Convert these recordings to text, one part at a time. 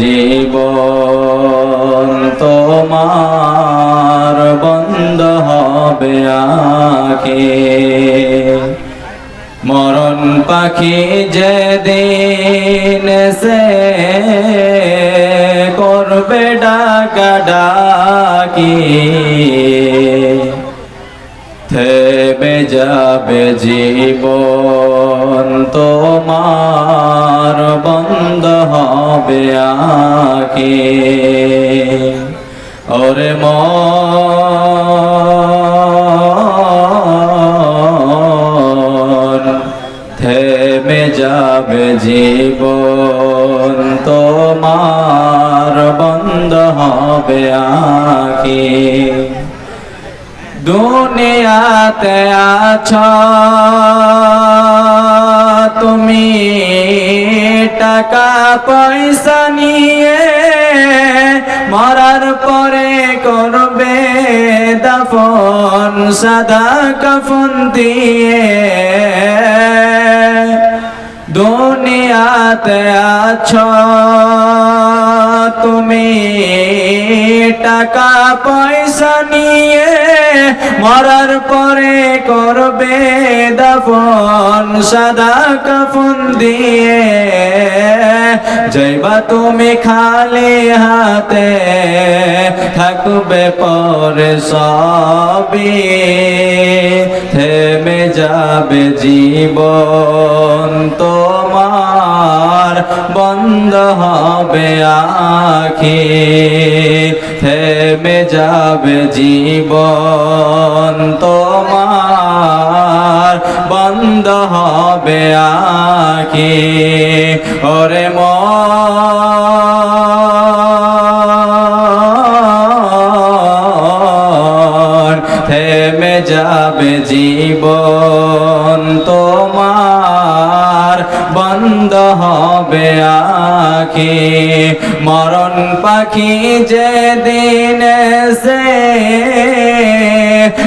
জীবন, তোমার বন্ধ হবে আখি। মরণ পাখি যেদিন সে করবে ডাকা ডাকি। থেমে যাবে জীবন হবে আখি। ওরে মন থেমে যাবে জীবন তোমার বন্ধ হবে আখি। দুনিয়াতে আছ তুমি টাকা পয়সা নিয়ে মরার পরে করবে দাফন, সাদা কাফন দিয়ে। দুনিয়াতে আছো তুমি, টাকা পয়সা নিয়ে মরার পরে করবে দাফন, সাদা কাফন দিয়ে। যাইবা তুমি খালি হাতে থাকবে পরে সবই। থেমে যাবে জীবন তোমার, বন্ধ হবে আখি থেমে যাবে জীবন তোমার। বন্ধ হবে আখি। ওরে মন থেমে যাবে জীবন তোমার। বন্ধ হবে আখি। মরণ পাখি যে যেদিন সে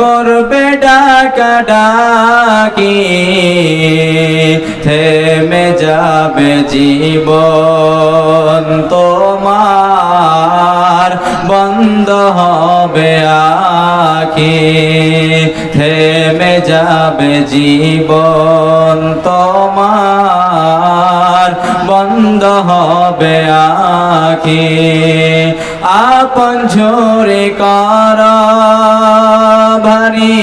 করবে ডাকা ডাকি, থেমে যাবে জীবন তোমার, বন্ধ হবে আখি, থেমে যাবে জীবন তোমার, বন্ধ হবে আখি। আপন ঝরে কর ভারী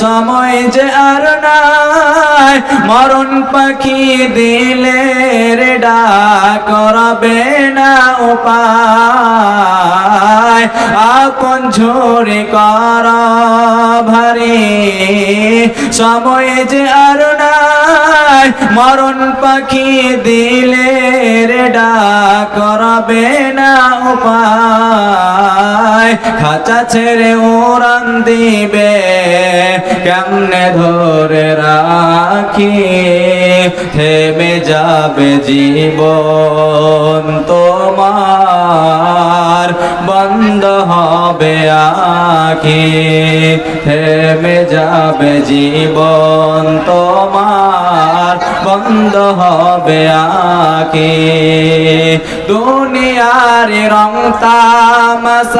সময় যে আর নাই মরণ পাখি দিলে রে ডাক করবে না উপায়। আপন ঝরে কর ভারী। সময় যে আর নাই, মরণ পাখি দিলে ডাক করবে না উপায়। খাঁচা ছেড়ে উড়ান দিবে, কেমনে ধরে রাখি? থেমে যাবে জীবন তোমার। বন্ধ হবে আখি। থেমে যাবে জীবন তোমার, বন্ধ হবে আখি। দুনিয়ার রং তামাশায়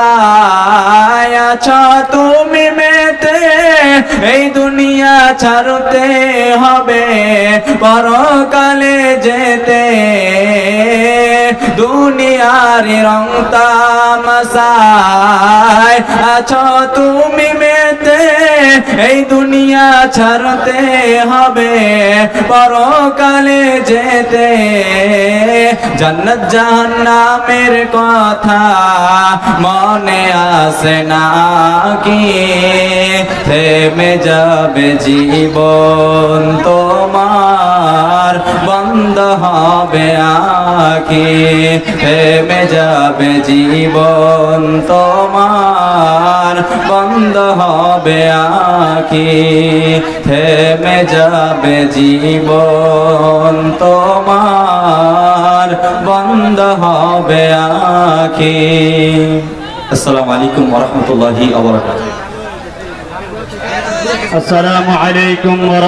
তুমি মেতে, এই দুনিয়া ছাড়তে হবে পরকালে যেতে। দুনিয়ার রং তামাশায় আছো তুমি মেতে, এই দুনিয়া ছাড়তে হবে, পরকালে যেতে। জান্নাত জাহান্নামের কথা মনে আসে না কি? থেমে যাবে জীবন বন্ধ হবে আখি থেমে যাবে জীবন তোমার। বন্ধ হবে আখি থেমে যাবে জীবন তোমার। বন্ধ হবে আখি। আসসালামু আলাইকুম ওরহমতুল্লাহি আবরাকাতুহ আসসালামু আলাইকুম ওয়া